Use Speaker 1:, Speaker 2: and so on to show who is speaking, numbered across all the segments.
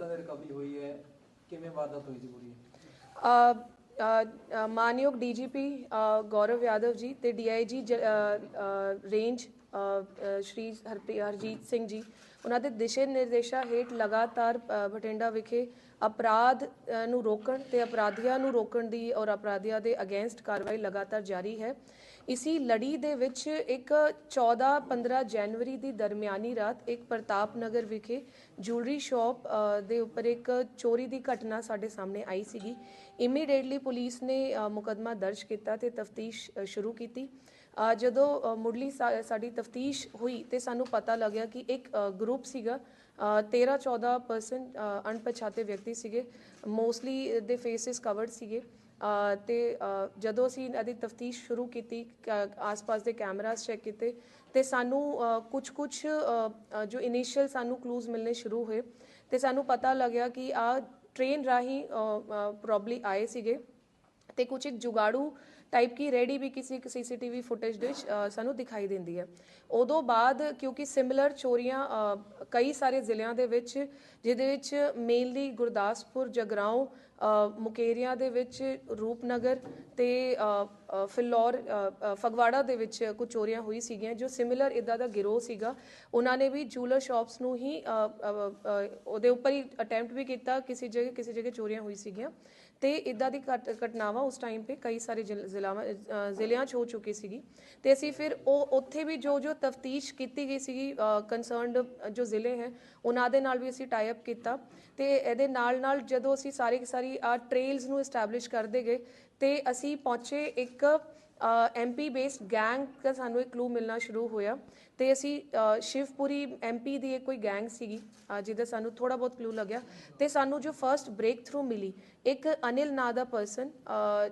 Speaker 1: ਤਰ੍ਹਾਂ ਦੀ ਰਿਕਵਰੀ ਹੋਈ ਹੈ। ਕਿਵੇਂ ਵਾਰਦਾਤ ਹੋਈ ਸੀ ਪੂਰੀ?
Speaker 2: ਅ, ਮਾਨਯੋਗ ਡੀਜੀਪੀ ਗੌਰਵ ਯਾਦਵ ਜੀ ਤੇ ਡੀਆਈਜੀ ਰੇਂਜ ਅ, ਅ, ਸ਼੍ਰੀ ਹਰਜੀਤ ਸਿੰਘ ਜੀ। ਉਹਨਾਂ ਦੇ ਦਿਸ਼ਾ ਨਿਰਦੇਸ਼ਾਂ ਹੇਠ ਲਗਾਤਾਰ ਅ, ਬਠਿੰਡਾ ਵਿਖੇ ਅਪਰਾਧ ਨੂੰ ਰੋਕਣ ਤੇ ਅਪਰਾਧੀਆਂ ਨੂੰ ਰੋਕਣ ਦੀ ਔਰ ਅਪਰਾਧੀਆਂ ਦੇ ਅਗੇਂਸਟ ਕਾਰਵਾਈ ਲਗਾਤਾਰ ਜਾਰੀ ਹੈ। ਇਸੀ ਲੜੀ ਦੇ ਵਿੱਚ ਇੱਕ 14-15 ਜਨਵਰੀ ਦੀ ਦਰਮਿਆਨੀ ਰਾਤ ਇੱਕ ਪ੍ਰਤਾਪ ਨਗਰ ਵਿਖੇ ਜੁਐਲਰੀ ਸ਼ਾਪ ਦੇ ਉੱਪਰ ਇੱਕ ਚੋਰੀ ਦੀ ਘਟਨਾ ਸਾਡੇ ਸਾਹਮਣੇ ਆਈ ਸੀਗੀ। ਇਮੀਡੀਏਟਲੀ ਪੁਲਿਸ ਨੇ ਅ, ਮੁਕੱਦਮਾ ਦਰਜ ਕੀਤਾ ਤੇ ਤਫਤੀਸ਼ ਸ਼ੁਰੂ ਕੀਤੀ। ਜਦੋਂ ਮੁੱਢਲੀ ਸਾ- ਸਾਡੀ ਤਫਤੀਸ਼ ਹੋਈ ਤੇ ਸਾਨੂੰ ਪਤਾ ਲੱਗਿਆ ਕਿ ਇੱਕ ਗਰੁੱਪ ਸੀਗਾ 13-14 ਪਰਸਨ ਅਣਪਛਾਤੇ ਵਿਅਕਤੀ ਸੀਗੇ। ਮੋਸਟਲੀ ਦੇ ਫੇਸਿਸ ਕਵਰਡ ਸੀਗੇ। ਅ, ਤੇ ਜਦੋਂ ਅਸੀਂ ਇਹਨਾਂ ਦੀ ਤਫਤੀਸ਼ ਸ਼ੁਰੂ ਕੀਤੀ ਕ- ਆਸ-ਪਾਸ ਦੇ ਕੈਮਰਾਸ ਚੈੱਕ ਕੀਤੇ ਤੇ ਸਾਨੂੰ ਕੁਝ ਕੁਝ ਜੋ ਇਨੀਸ਼ੀਅਲ ਸਾਨੂੰ ਕਲੂਜ਼ ਮਿਲਨੇ ਸ਼ੁਰੂ ਹੋਏ। ਤੇ ਸਾਨੂੰ ਪਤਾ ਲੱਗਿਆ ਕਿ ਆ ਟ੍ਰੇਨ ਰਾਹੀਂ ਪ੍ਰੋਬਬਲੀ ਆਏ ਸੀਗੇ। ਤੇ ਕੁਝ ਇੱਕ ਜੁਗਾੜੂ ਟਾਈਪ ਕੀ ਰੈਡੀ ਵੀ ਕਿਸੇ ਇੱਕ ਸੀਸੀਟੀਵੀ ਫੁਟੇਜ ਦੇ ਵਿੱਚ ਸਾਨੂੰ ਦਿਖਾਈ ਦਿੰਦੀ ਹੈ। ਉਦੋਂ ਬਾਅਦ ਕਿਉਂਕਿ ਸਿਮਿਲਰ ਚੋਰੀਆਂ ਕਈ ਸਾਰੇ ਜ਼ਿਲ੍ਹਿਆਂ ਦੇ ਵਿੱਚ ਜਿਹਦੇ ਵਿੱਚ ਮੇਨਲੀ ਗੁਰਦਾਸਪੁਰ ਜਗਰਾਉਂ ਅ, ਮੁਕੇਰੀਆਂ ਦੇ ਵਿੱਚ ਰੂਪਨਗਰ ਤੇ ਫਿਲੌਰ ਫਗਵਾੜਾ ਦੇ ਵਿੱਚ ਕੁਝ ਚੋਰੀਆਂ ਹੋਈ ਸੀਗੀਆਂ ਜੋ ਸਿਮਿਲਰ ਇਦਾਂ ਦਾ ਗਿਰੋਹ ਸੀਗਾ। ਉਹਨਾਂ ਨੇ ਵੀ ਜੂਲਰ ਸ਼ਾਪਸ ਨੂੰ ਹੀ ਉਹਦੇ ਉੱਪਰ ਹੀ ਅਟੈਂਪਟ ਵੀ ਕੀਤਾ ਕਿਸੇ ਜਗ੍ਹਾ ਕਿਸੇ ਜਗ੍ਹਾ ਚੋਰੀਆਂ ਹੋਈ ਸੀਗੀਆਂ। ਤੇ ਇਦਾਂ ਦੀ ਘਟ- ਘਟਨਾਵਾਂ ਉਸ ਟਾਈਮ 'ਤੇ ਕਈ ਸਾਰੇ ਜ਼ਿਲ- ਜ਼ਿਲ੍ਹਾਵਾਂ ਅ, ਜ਼ਿਲ੍ਹਿਆਂ 'ਚ ਹੋ ਚੁੱਕੀ ਸੀਗੀ। ਤੇ ਅਸੀਂ ਫਿਰ ਉਹ ਉੱਥੇ ਵੀ ਜੋ ਜੋ ਤਫਤੀਸ਼ ਕੀਤੀ ਗਈ ਸੀਗੀ ਕੰਸਰਨਡ ਜੋ ਜ਼ਿਲ੍ਹੇ ਹੈ ਉਹਨਾਂ ਦੇ ਨਾਲ ਵੀ ਅਸੀਂ ਟਾਈ ਅਪ ਕੀਤਾ। ਤੇ ਇਹਦੇ ਨਾਲ ਨਾਲ ਜਦੋਂ ਅਸੀਂ ਸਾਰੇ ਸਾਰੀ ਆ ਟ੍ਰੇਲਸ ਨੂੰ ਐਸਟੈਬਲਿਸ਼ ਕਰਦੇ ਗਏ ਤੇ ਅਸੀਂ ਪਹੁੰਚੇ ਇੱਕ ਐਮਪੀ ਬੇਸਡ ਗੈਂਗ ਦਾ ਸਾਨੂੰ ਇੱਕ ਕਲੂ ਮਿਲਣਾ ਸ਼ੁਰੂ ਹੋਇਆ ਤੇ ਅਸੀਂ ਅ, ਸ਼ਿਵਪੁਰੀ ਐਮਪੀ ਦੀ ਇੱਕ ਕੋਈ ਗੈਂਗ ਸੀਗੀ ਜਿਹਦਾ ਸਾਨੂੰ ਥੋੜਾ ਬਹੁਤ ਕਲੂ ਲੱਗਿਆ ਤੇ ਸਾਨੂੰ ਜੋ ਫਰਸਟ ਬ੍ਰੇਕ ਥਰੂ ਮਿਲੀ ਇੱਕ ਅਨਿਲ ਨਾਂ ਦਾ ਪਰਸਨ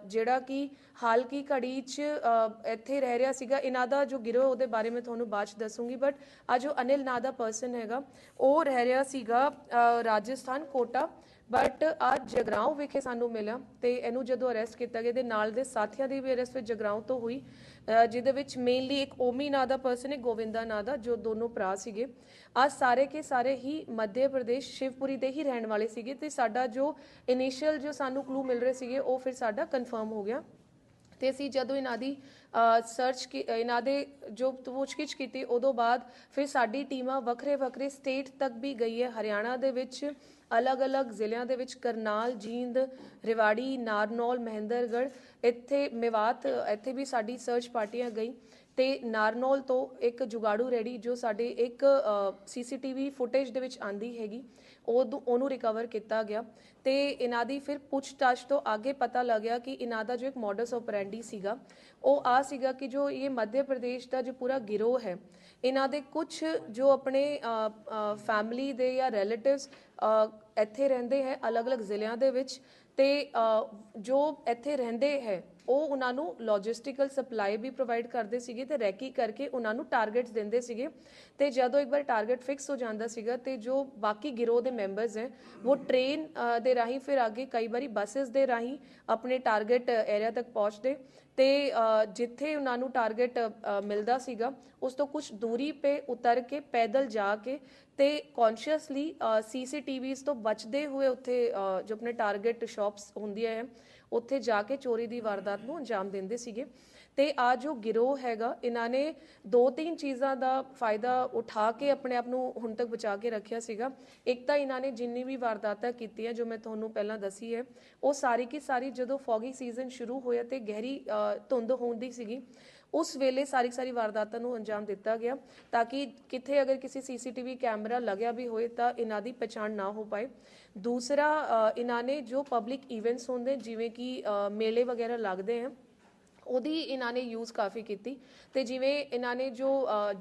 Speaker 2: ਜਿਹੜਾ ਕਿ ਹਾਲ ਕੀ ਘੜੀ 'ਚ ਇੱਥੇ ਰਹਿ ਰਿਹਾ ਸੀਗਾ। ਇਹਨਾਂ ਦਾ ਜੋ ਗਿਰੋਹ ਉਹਦੇ ਬਾਰੇ ਮੈਂ ਤੁਹਾਨੂੰ ਬਾਅਦ 'ਚ ਦੱਸੂਗੀ ਬਟ ਆ ਜੋ ਅਨਿਲ ਨਾਂ ਦਾ ਪਰਸਨ ਹੈਗਾ ਉਹ ਰਹਿ ਰਿਹਾ ਸੀਗਾ ਰਾਜਸਥਾਨ ਕੋਟਾ। ਬਟ ਅੱਜ ਜਗਰਾਉਂ ਵਿਖੇ ਸਾਨੂੰ ਮਿਲਿਆ ਤੇ ਇਹਨੂੰ ਜਦੋਂ ਅਰੈਸਟ ਕੀਤਾ ਗਿਆ ਤੇ ਨਾਲ ਦੇ ਸਾਥੀਆਂ ਦੀ ਵੀ ਅਰੈਸਟ ਵਿੱਚ ਜਗਰਾਉਂ ਤੋਂ ਹੋਈ ਜਿਹਦੇ ਵਿੱਚ ਮੇਨਲੀ ਇੱਕ ਓਮੀ ਨਾਂ ਦਾ ਪਰਸਨ ਹੈ, ਗੋਵਿੰਦਾ ਨਾਂ ਦਾ, ਜੋ ਦੋਨੋਂ ਭਰਾ ਸੀਗੇ। ਆ ਸਾਰੇ ਕੇ ਸਾਰੇ ਹੀ ਮੱਧ ਪ੍ਰਦੇਸ਼ ਸ਼ਿਵਪੁਰੀ ਦੇ ਹੀ ਰਹਿਣ ਵਾਲੇ ਸੀਗੇ ਤੇ ਸਾਡਾ ਜੋ ਇਨੀਸ਼ੀਅਲ ਜੋ ਸਾਨੂੰ ਕਲੂ ਮਿਲ ਰਹੇ ਸੀਗੇ, ਉਹ ਫਿਰ ਸਾਡਾ ਕਨਫਰਮ ਹੋ ਗਿਆ। ਤੇ ਅਸੀਂ ਜਦੋਂ ਇਹਨਾਂ ਦੀ ਸਰਚ ਇਹਨਾਂ ਦੇ ਜੋ ਪੁੱਛਗਿੱਛ ਕੀਤੀ, ਉਦੋਂ ਬਾਅਦ ਫਿਰ ਸਾਡੀ ਟੀਮਾਂ ਵੱਖਰੇ ਵੱਖਰੇ ਸਟੇਟ ਤੱਕ ਵੀ ਗਈ ਹੈ। ਹਰਿਆਣਾ ਦੇ ਵਿੱਚ ਅਲੱਗ-ਅਲੱਗ ਜ਼ਿਲ੍ਹਿਆਂ ਦੇ ਵਿੱਚ ਕਰਨਾਲ, ਜੀਂਦ, ਰਿਵਾੜੀ, ਨਾਰਨੌਲ, ਮਹਿੰਦਰਗੜ੍ਹ, ਇੱਥੇ ਮੇਵਾਤ, ਇੱਥੇ ਵੀ ਸਾਡੀ ਸਰਚ ਪਾਰਟੀਆਂ ਗਈ ਤੇ ਨਾਰਨੌਲ ਤੋਂ ਇੱਕ ਜੁਗਾੜੂ ਰੈਡੀ ਜੋ ਸਾਡੇ ਇੱਕ ਸੀਸੀਟੀਵੀ ਫੁਟੇਜ ਦੇ ਵਿੱਚ ਆਂਦੀ ਹੈਗੀ, ਉਹ ਉਹਨੂੰ ਰਿਕਵਰ ਕੀਤਾ ਗਿਆ ਤੇ ਇਹਨਾਂ ਦੀ ਫਿਰ ਪੁੱਛਤਾਛ ਤੋਂ ਅੱਗੇ ਪਤਾ ਲੱਗਿਆ ਕਿ ਇਹਨਾਂ ਦਾ ਜੋ ਇੱਕ ਮੋਡਸ ਆਪਰੈਂਡੀ ਸੀਗਾ, ਉਹ ਆ ਸੀਗਾ ਕਿ ਜੋ ਇਹ ਮੱਧ ਪ੍ਰਦੇਸ਼ ਦਾ ਜੋ ਪੂਰਾ ਗਿਰੋਹ ਹੈ, ਇਹਨਾਂ ਦੇ ਕੁਝ ਜੋ ਆਪਣੇ ਫੈਮਿਲੀ ਦੇ ਜਾਂ ਰਿਲੇਟਿਵਸ ਇੱਥੇ ਰਹਿੰਦੇ ਹੈ ਅਲੱਗ-ਅਲੱਗ ਜ਼ਿਲ੍ਹਿਆਂ ਦੇ ਵਿੱਚ ਤੇ ਜੋ ਇੱਥੇ ਰਹਿੰਦੇ ਹੈ ਉਹ ਉਹਨਾਂ ਨੂੰ ਲੌਜਿਸਟਿਕਲ ਸਪਲਾਈ ਵੀ ਪ੍ਰੋਵਾਈਡ ਕਰਦੇ ਸੀਗੇ ਤੇ ਰੈਕੀ ਕਰਕੇ ਉਹਨਾਂ ਨੂੰ ਟਾਰਗੇਟਸ ਦਿੰਦੇ ਸੀਗੇ। ਤੇ ਜਦੋਂ ਇੱਕ ਵਾਰ ਟਾਰਗੇਟ ਫਿਕਸ ਹੋ ਜਾਂਦਾ ਸੀਗਾ ਤੇ ਜੋ ਬਾਕੀ ਗਿਰੋਹ ਦੇ ਮੈਂਬਰਸ ਹੈ, ਉਹ ਟ੍ਰੇਨ ਦੇ ਰਾਹੀਂ ਫਿਰ ਅੱਗੇ ਕਈ ਵਾਰੀ ਬੱਸਸ ਦੇ ਰਾਹੀਂ ਆਪਣੇ ਟਾਰਗੇਟ ਏਰੀਆ ਤੱਕ ਪਹੁੰਚਦੇ ਤੇ ਜਿੱਥੇ ਉਹਨਾਂ ਨੂੰ ਟਾਰਗੇਟ ਮਿਲਦਾ ਸੀਗਾ, ਉਸ ਤੋਂ ਕੁਝ ਦੂਰੀ ਤੇ ਉਤਰ ਕੇ ਪੈਦਲ ਜਾ ਕੇ ਤੇ ਕੌਨਸ਼ੀਅਸਲੀ ਸੀਸੀਟੀਵੀਜ਼ ਤੋਂ ਬਚਦੇ ਹੋਏ ਉੱਥੇ ਜੋ ਆਪਣੇ ਟਾਰਗੇਟ ਸ਼ਾਪਸ ਹੁੰਦੀਆਂ ਹੈ ਉੱਥੇ ਜਾ ਕੇ ਚੋਰੀ ਦੀ ਵਾਰਦਾਤ ਨੂੰ ਅੰਜਾਮ ਦਿੰਦੇ ਸੀਗੇ। ਤੇ ਆ ਜੋ ਗਿਰੋਹ ਹੈਗਾ ਇਹਨਾਂ ਨੇ ਦੋ ਤਿੰਨ ਚੀਜ਼ਾਂ ਦਾ ਫਾਇਦਾ ਉਠਾ ਕੇ ਆਪਣੇ ਆਪ ਨੂੰ ਹੁਣ ਤੱਕ ਬਚਾ ਕੇ ਰੱਖਿਆ ਸੀਗਾ। ਇੱਕ ਤਾਂ ਇਹਨਾਂ ਨੇ ਜਿੰਨੀ ਵੀ ਵਾਰਦਾਤਾਂ ਕੀਤੀਆਂ ਜੋ ਮੈਂ ਤੁਹਾਨੂੰ ਪਹਿਲਾਂ ਦੱਸੀ ਹੈ ਉਹ ਸਾਰੀ ਕੀ ਸਾਰੀ ਜਦੋਂ ਫੌਗੀ ਸੀਜ਼ਨ ਸ਼ੁਰੂ ਹੋਇਆ ਤੇ ਗਹਿਰੀ ਅ, ਧੁੰਦ ਹੁੰਦੀ ਸੀਗੀ ਉਸ ਵੇਲੇ ਸਾਰੀ ਸਾਰੀ ਵਾਰਦਾਤਾਂ ਨੂੰ ਅੰਜਾਮ ਦਿੱਤਾ ਗਿਆ ਤਾਂ ਕਿ ਕਿਥੇ ਅਗਰ ਕਿਸੇ ਸੀਸੀਟੀਵੀ ਕੈਮਰਾ ਲੱਗਿਆ ਵੀ ਹੋਏ ਤਾਂ ਇਹਨਾਂ ਦੀ ਪਛਾਣ ਨਾ ਹੋ ਪਾਏ। ਦੂਸਰਾ ਇਹਨਾਂ ਨੇ ਜੋ ਪਬਲਿਕ ਇਵੈਂਟਸ ਹੁੰਦੇ ਜਿਵੇਂ ਕਿ ਮੇਲੇ ਵਗੈਰਾ ਲੱਗਦੇ ਹਨ ਉਹਦੀ ਇਹਨਾਂ ਨੇ ਯੂਜ਼ ਕਾਫੀ ਕੀਤੀ। ਤੇ ਜਿਵੇਂ ਇਹਨਾਂ ਨੇ ਜੋ ਅ,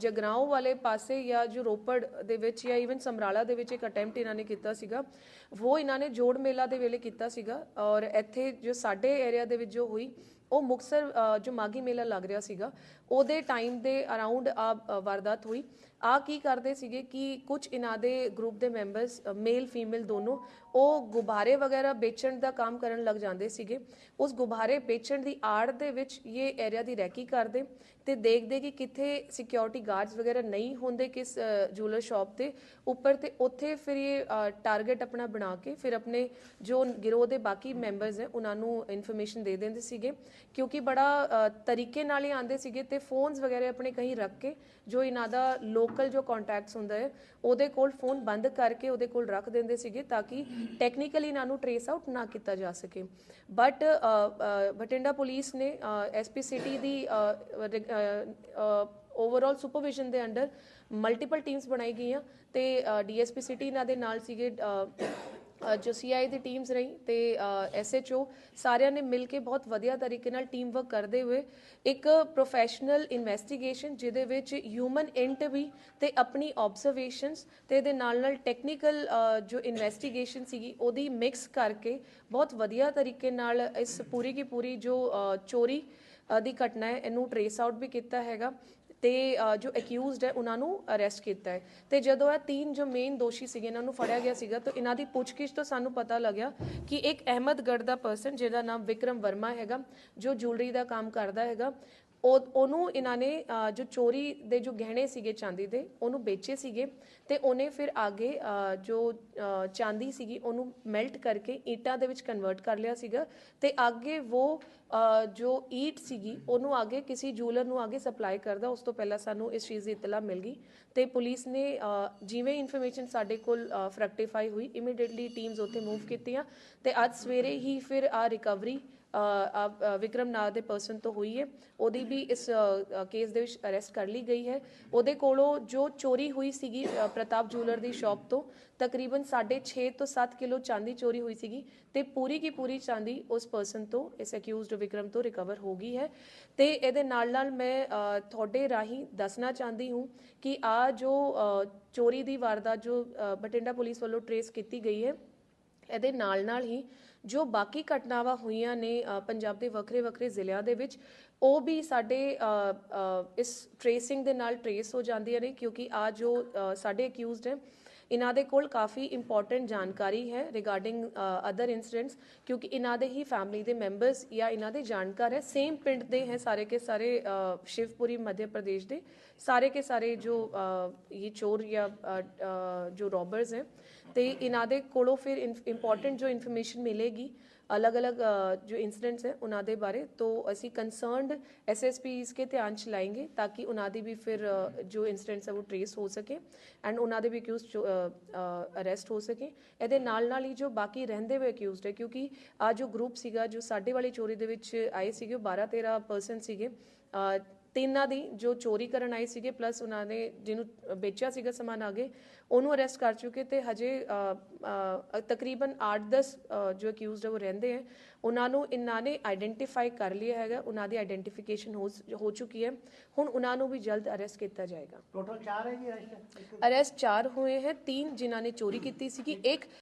Speaker 2: ਵਾਲੇ ਪਾਸੇ ਜਾਂ ਜੋ ਰੋਪੜ ਦੇ ਵਿੱਚ ਜਾਂ ਇਵਨ ਸਮਰਾਲਾ ਦੇ ਵਿੱਚ ਇੱਕ ਅਟੈਂਪਟ ਇਹਨਾਂ ਨੇ ਕੀਤਾ ਸੀਗਾ ਉਹ ਇਹਨਾਂ ਨੇ ਜੋੜ ਮੇਲਾ ਦੇ ਵੇਲੇ ਕੀਤਾ ਸੀਗਾ ਔਰ ਇੱਥੇ ਜੋ ਸਾਡੇ ਏਰੀਆ ਦੇ ਵਿੱਚ ਜੋ ਹੋਈ ਉਹ ਮੁਕਸਰ ਜੋ ਮਾਗੀ ਮੇਲਾ ਲੱਗ ਰਿਹਾ ਸੀਗਾ, ਉਹਦੇ ਟਾਈਮ ਦੇ ਅਰਾਊਂਡ ਆ ਵਾਰਦਾਤ ਹੋਈ। ਆ ਕੀ ਕਰਦੇ ਸੀਗੇ ਕਿ ਕੁਝ ਇਹਨਾਂ ਦੇ ਗਰੁੱਪ ਦੇ ਮੈਂਬਰਸ ਮੇਲ ਫੀਮੇਲ ਦੋਨੋਂ, ਉਹ ਗੁਬਾਰੇ ਵਗੈਰਾ ਵੇਚਣ ਦਾ ਕੰਮ ਕਰਨ ਲੱਗ ਜਾਂਦੇ ਸੀਗੇ। ਉਸ ਗੁਬਾਰੇ ਵੇਚਣ ਦੀ ਆੜ ਦੇ ਵਿੱਚ ਇਹ ਏਰੀਆ ਦੀ ਰੈਕੀ ਕਰਦੇ। ਤੇ ਦੇਖਦੇ ਕਿ ਕਿੱਥੇ ਸਿਕਿਉਰਿਟੀ ਗਾਰਡਸ ਵਗੈਰਾ ਨਹੀਂ ਹੁੰਦੇ ਕਿਸ ਜੂਲਰ ਸ਼ਾਪ ਤੇ, ਉੱਪਰ ਤੇ ਉੱਥੇ ਫਿਰ ਇਹ ਟਾਰਗੇਟ ਆਪਣਾ ਬਣਾ ਕੇ ਫਿਰ ਆਪਣੇ ਜੋ ਗਿਰੋਹ ਦੇ ਬਾਕੀ ਮੈਂਬਰਸ ਹੈ, ਉਹਨਾਂ ਨੂੰ ਇਨਫੋਰਮੇਸ਼ਨ ਦੇ ਦਿੰਦੇ ਸੀਗੇ। ਕਿਉਂਕਿ ਬੜਾ ਤਰੀਕੇ ਨਾਲ ਹੀ ਆਂਦੇ ਸੀਗੇ ਤੇ ਫੋਨਸ ਵਗੈਰਾ ਆਪਣੇ ਕहीं ਰੱਖ ਕੇ ਜੋ ਇਹਨਾਂ ਦਾ ਲੋਕਲ ਜੋ ਕੰਟੈਕਟਸ ਹੁੰਦਾ ਹੈ, ਉਹਦੇ ਕੋਲ ਫੋਨ ਬੰਦ ਕਰਕੇ ਉਹਦੇ ਕੋਲ ਰੱਖ ਦਿੰਦੇ ਸੀਗੇ ਤਾਂ ਕਿ ਟੈਕਨੀਕਲੀ ਇਹਨਾਂ ਨੂੰ ਟਰੇਸ ਆਊਟ ਨਾ ਕੀਤਾ ਜਾ ਸਕੇ। ਬਟ ਬਟਿੰਡਾ ਪੁਲਿਸ ਨੇ ਐਸਪੀ ਸਿਟੀ ਦੀ ਓਵਰਆਲ ਸੁਪਰਵਿਜ਼ਨ ਦੇ ਅੰਡਰ ਮਲਟੀਪਲ ਟੀਮਸ ਬਣਾਈ ਗਈਆਂ ਤੇ ਡੀਐਸਪੀ ਸਿਟੀ ਇਹਨਾਂ ਦੇ ਨਾਲ ਸੀਗੇ ਅ, ਅ, ਜੋ ਸੀਆਈ ਦੀ ਟੀਮਸ ਰਹੀ ਤੇ ਐਸਐਚਓ ਸਾਰਿਆਂ ਨੇ ਮਿਲ ਕੇ ਬਹੁਤ ਵਧੀਆ ਤਰੀਕੇ ਨਾਲ ਟੀਮ ਵਰਕ ਕਰਦੇ ਹੋਏ ਇੱਕ ਪ੍ਰੋਫੈਸ਼ਨਲ ਇਨਵੈਸਟੀਗੇਸ਼ਨ ਜਿਹਦੇ ਵਿੱਚ ਹਿਊਮਨ ਇੰਟ ਵੀ ਤੇ ਆਪਣੀ ਆਬਜ਼ਰਵੇਸ਼ਨਸ ਤੇ ਇਹਦੇ ਨਾਲ ਨਾਲ ਟੈਕਨੀਕਲ ਜੋ ਇਨਵੈਸਟੀਗੇਸ਼ਨ ਸੀਗੀ ਉਹਦੀ ਮਿਕਸ ਕਰਕੇ ਬਹੁਤ ਵਧੀਆ ਤਰੀਕੇ ਨਾਲ ਇਸ ਪੂਰੀ ਕੀ ਪੂਰੀ ਜੋ ਚੋਰੀ ਦੀ ਘਟਨਾ ਹੈ, ਇਹਨੂੰ ਟਰੇਸ ਆਊਟ ਵੀ ਕੀਤਾ ਹੈਗਾ ਤੇ ਜੋ ਅਕਿਊਜ਼ਡ ਹੈ, ਉਹਨਾਂ ਨੂੰ ਅਰੈਸਟ ਕੀਤਾ ਹੈ। ਤੇ ਜਦੋਂ ਇਹ ਤਿੰਨ ਜੋ ਮੇਨ ਦੋਸ਼ੀ ਸੀਗੇ, ਇਹਨਾਂ ਨੂੰ ਫੜਿਆ ਗਿਆ ਸੀਗਾ, ਤਾਂ ਇਹਨਾਂ ਦੀ ਪੁੱਛਗਿੱਛ ਤੋਂ ਸਾਨੂੰ ਪਤਾ ਲੱਗਿਆ ਕਿ ਇੱਕ ਅਹਿਮਦਗੜ੍ਹ ਦਾ ਪਰਸਨ ਜਿਹਦਾ ਨਾਮ ਵਿਕਰਮ ਵਰਮਾ ਹੈਗਾ, ਜੋ ਜੁਐਲਰੀ ਦਾ ਕੰਮ ਕਰਦਾ ਹੈਗਾ ਉਹ ਉਹਨੂੰ ਇਹਨਾਂ ਨੇ ਅ, ਜੋ ਚੋਰੀ ਦੇ ਜੋ ਗਹਿਣੇ ਸੀਗੇ ਚਾਂਦੀ ਦੇ ਉਹਨੂੰ ਵੇਚੇ ਸੀਗੇ ਤੇ ਉਹਨੇ ਫਿਰ ਅੱਗੇ ਅ, ਜੋ ਅ, ਚਾਂਦੀ ਸੀਗੀ ਉਹਨੂੰ ਮੈਲਟ ਕਰਕੇ ਈਟਾਂ ਦੇ ਵਿੱਚ ਕਨਵਰਟ ਕਰ ਲਿਆ ਸੀਗਾ ਤੇ ਅੱਗੇ ਉਹ ਅ, ਜੋ ਈਟ ਸੀਗੀ ਉਹਨੂੰ ਅੱਗੇ ਕਿਸੇ ਜੂਲਰ ਨੂੰ ਅੱਗੇ ਸਪਲਾਈ ਕਰਦਾ ਉਸ ਤੋਂ ਪਹਿਲਾਂ ਸਾਨੂੰ ਇਸ ਚੀਜ਼ ਦੀ ਇਤਲਾ ਮਿਲ ਗਈ ਤੇ ਪੁਲਿਸ ਨੇ ਅ, ਜਿਵੇਂ ਇਨਫੋਰਮੇਸ਼ਨ ਸਾਡੇ ਕੋਲ ਫਰੈਕਟੀਫਾਈ ਹੋਈ ਇਮੀਡੀਏਟਲੀ ਟੀਮਸ ਉੱਥੇ ਮੂਵ ਕੀਤੀਆਂ ਤੇ ਅੱਜ ਸਵੇਰੇ ਹੀ ਫਿਰ ਆ ਰਿਕਵਰੀ ਵਿਕਰਮ ਨਾਂ ਦੇ ਪਰਸਨ ਤੋਂ ਹੋਈ ਹੈ। ਉਹਦੀ ਵੀ ਇਸ ਕੇਸ ਦੇ ਵਿੱਚ ਅਰੈਸਟ ਕਰ ਲਈ ਗਈ ਹੈ। ਉਹਦੇ ਕੋਲੋਂ ਜੋ ਚੋਰੀ ਹੋਈ ਸੀਗੀ ਪ੍ਰਤਾਪ ਜੂਲਰ ਦੀ ਸ਼ਾਪ ਤੋਂ ਤਕਰੀਬਨ 6.5 ਤੋਂ 7 ਕਿਲੋ ਚਾਂਦੀ ਚੋਰੀ ਹੋਈ ਸੀਗੀ ਤੇ ਪੂਰੀ ਕੀ ਪੂਰੀ ਚਾਂਦੀ ਉਸ ਪਰਸਨ ਤੋਂ ਇਸ ਅਕਿਊਜ਼ਡ ਵਿਕਰਮ ਤੋਂ ਰਿਕਵਰ ਹੋ ਗਈ ਹੈ। ਤੇ ਇਹਦੇ ਨਾਲ ਨਾਲ ਮੈਂ ਤੁਹਾਡੇ ਰਾਹੀਂ ਦੱਸਣਾ ਚਾਹੁੰਦੀ ਹੂੰ ਕਿ ਆ ਜੋ ਚੋਰੀ ਦੀ ਵਾਰਦਾਤ ਜੋ ਅ, ਬਠਿੰਡਾ ਪੁਲਿਸ ਵੱਲੋਂ ਟਰੇਸ ਕੀਤੀ ਗਈ ਹੈ ਇਹਦੇ ਨਾਲ ਨਾਲ ਹੀ ਜੋ ਬਾਕੀ ਘਟਨਾਵਾਂ ਹੋਈਆਂ ਨੇ ਪੰਜਾਬ ਦੇ ਵੱਖਰੇ ਵੱਖਰੇ ਜ਼ਿਲ੍ਹਿਆਂ ਦੇ ਵਿੱਚ, ਉਹ ਵੀ ਸਾਡੇ ਇਸ ਟ੍ਰੇਸਿੰਗ ਦੇ ਨਾਲ ਟਰੇਸ ਹੋ ਜਾਂਦੀਆਂ ਨੇ ਕਿਉਂਕਿ ਆ ਜੋ ਸਾਡੇ ਅਕਿਊਜ਼ਡ ਹੈ ਇਹਨਾਂ ਦੇ ਕੋਲ ਕਾਫੀ ਇੰਪੋਰਟੈਂਟ ਜਾਣਕਾਰੀ ਹੈ ਰਿਗਾਰਡਿੰਗ ਅਦਰ ਇਨਸੀਡੈਂਟਸ ਕਿਉਂਕਿ ਇਹਨਾਂ ਦੇ ਹੀ ਫੈਮਿਲੀ ਦੇ ਮੈਂਬਰਸ ਜਾਂ ਇਹਨਾਂ ਦੇ ਜਾਣਕਾਰ ਹੈ। ਸੇਮ ਪਿੰਡ ਦੇ ਹੈ ਸਾਰੇ ਕੇ ਸਾਰੇ ਸ਼ਿਵਪੁਰੀ, ਮੱਧ ਪ੍ਰਦੇਸ਼ ਦੇ। ਸਾਰੇ ਕੇ ਸਾਰੇ ਜੋ ਇਹ ਚੋਰ ਜਾਂ ਜੋ ਰੋਬਰਸ ਹੈ, ਤੇ ਇਹਨਾਂ ਦੇ ਕੋਲੋਂ ਫਿਰ ਇੰਪੋਰਟੈਂਟ ਜੋ ਇਨਫੋਰਮੇਸ਼ਨ ਮਿਲੇਗੀ। ਅਲੱਗ ਅਲੱਗ ਜੋ जो ਹੈ, ਉਹਨਾਂ ਦੇ ਬਾਰੇ। ਤੋਂ ਅਸੀਂ ਕੰਸਰਨਡ ਐਸਐਸਪੀਸ ਕੇ ਧਿਆਨ ਚ ਲਾਏਗੇ ਤਾਂ ਕਿ ਉਹਨਾਂ ਦੀ ਵੀ ਫਿਰ ਜੋ ਇਨਸੀਡੈਂਟਸ ਹੈ, ਉਹ ਟ੍ਰੇਸ ਹੋ ਸਕੇ ਐਂਡ ਉਹਨਾਂ ਦੇ ਵੀ ਅਕਿਊਜ਼ ਅਰੈਸਟ ਹੋ ਸਕੇ। ਇਹਦੇ ਨਾਲ ਨਾਲ ਹੀ ਜੋ ਬਾਕੀ ਰਹਿੰਦੇ ਹੋਏ ਅਕਿਊਜ਼ਡ ਹੈ, ਕਿਉਂਕਿ ਆ ਜੋ ਗਰੁੱਪ ਸੀਗਾ, ਜੋ ਸਾਡੇ ਵਾਲੀ ਚੋਰੀ ਦੇ ਵਿੱਚ ਆਏ ਸੀਗੇ 12 13 ਪਰਸਨ ਸੀਗੇ। ਤਿੰਨਾਂ ਦੀ ਜੋ ਚੋਰੀ ਕਰਨ ਆਏ ਸੀਗੇ ਪਲੱਸ ਉਹਨਾਂ ਨੇ ਜਿਹਨੂੰ ਵੇਚਿਆ ਸੀਗਾ ਸਮਾਨ ਆਗੇ ਉਹਨੂੰ ਅਰੈਸਟ ਕਰ ਚੁੱਕੇ ਤੇ ਹਜੇ ਤਕਰੀਬਨ 8-10 ਜੋ ਅਕਿਊਜ਼ਡ ਹੈ ਉਹ ਰਹਿੰਦੇ ਹੈ ਉਹਨਾਂ ਨੂੰ ਇਹਨਾਂ ਨੇ ਆਇਡੈਂਟੀਫਾਈ ਕਰ ਲਿਆ ਹੈਗਾ ਉਹਨਾਂ ਦੀ ਆਇਡੈਂਟੀਫਿਕੇਸ਼ਨ ਹੋ ਹੋ ਚੁੱਕੀ ਹੈ। ਹੁਣ ਉਹਨਾਂ ਨੂੰ ਵੀ ਜਲਦ ਅਰੈਸਟ ਕੀਤਾ ਜਾਏਗਾ।
Speaker 3: ਟੋਟਲ 4 ਹੈ ਜੀ ਅਰੈਸਟ
Speaker 2: ਅਰੈਸਟ 4 ਹੋਏ ਹੈ 3 ਜਿਨ੍ਹਾਂ ਨੇ ਚੋਰੀ ਕੀਤੀ ਸੀਗੀ। ਇੱਕ